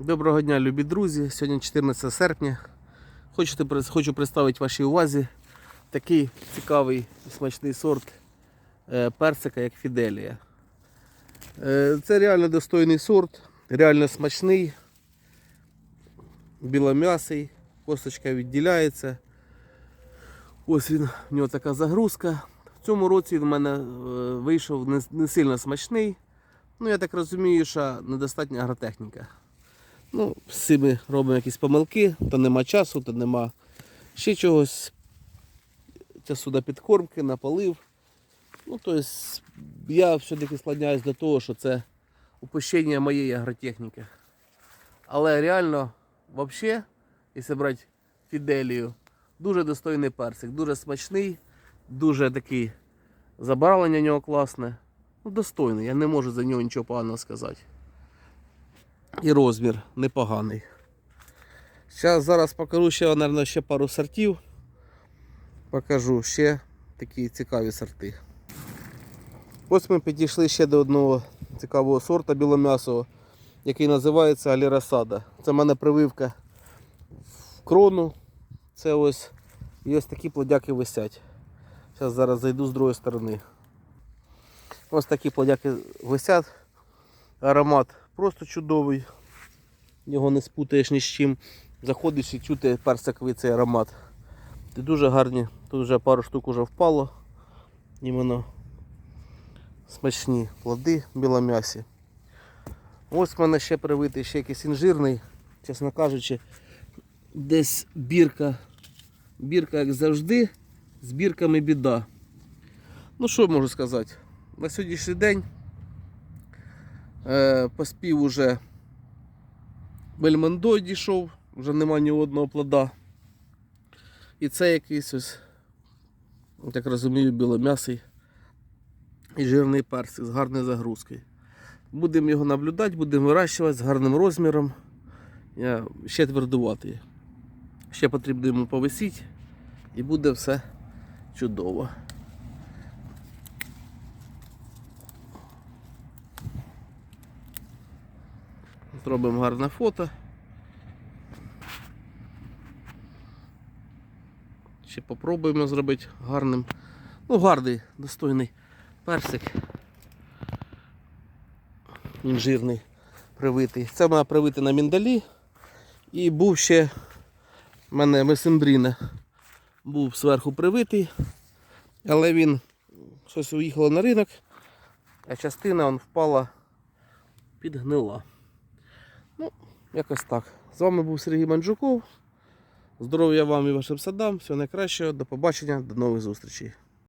Доброго дня, любі друзі. Сьогодні 14 серпня. Хочете, хочу представити вашій увазі такий цікавий смачний сорт е, персика, як Фіделія. Е, Це реально достойний сорт, реально смачний, білом'ясий, косточка відділяється. Ось він, в нього така загрузка. В цьому році він в мене е, вийшов не сильно смачний. Ну, я так розумію, що недостатня агротехніка. Ну, всі ми робимо якісь помилки, то нема часу, то нема ще чогось. Часу на підкормки, на полив. Ну, тобто, я все-таки склоняюсь до того, що це упущення моєї агротехніки. Але реально, взагалі, якщо брати Фіделію, дуже достойний персик, дуже смачний, дуже такий забарвлення нього класне. Ну, достойний, я не можу за нього нічого поганого сказати. І розмір непоганий. Зараз зараз покажу ще, мабуть, ще пару сортів. Покажу ще такі цікаві сорти. Ось ми підійшли ще до одного цікавого сорта білом'ясового, який називається Алірасада. Це в мене прививка в крону. Це ось і ось такі плодяки висять. Зараз зараз зайду з другої сторони. Ось такі плодяки висять. Аромат просто чудовий. Його не спутаєш ні з чим. Заходиш і чути персиковий цей аромат. Ти дуже гарні. Тут вже пару штук вже впало. Іменно смачні плоди білом'ясі. Ось в мене ще привитий ще якийсь інжирний, чесно кажучи, десь бірка. Бірка, як завжди, з бірками біда. Ну що можу сказати? На сьогоднішній день е, поспів уже Бельмондо дійшов, вже нема ні одного плода. І це якийсь ось, я так розумію, білом'ясий і жирний персик з гарною загрузкою. Будемо його наблюдати, будемо вирощувати з гарним розміром. Я ще твердуватий. Ще потрібно йому повисіти і буде все чудово. Зробимо гарне фото. Ще попробуємо зробити гарним. Ну, гарний, достойний персик. Інжирний, привитий. Це в мене привитий на міндалі. І був ще в мене месембріна. Був зверху привитий, але він щось уїхало на ринок, а частина он впала, підгнила. Ну, якось так. З вами був Сергій Манджуков. Здоров'я вам і вашим садам. Всього найкращого. До побачення, до нових зустрічей.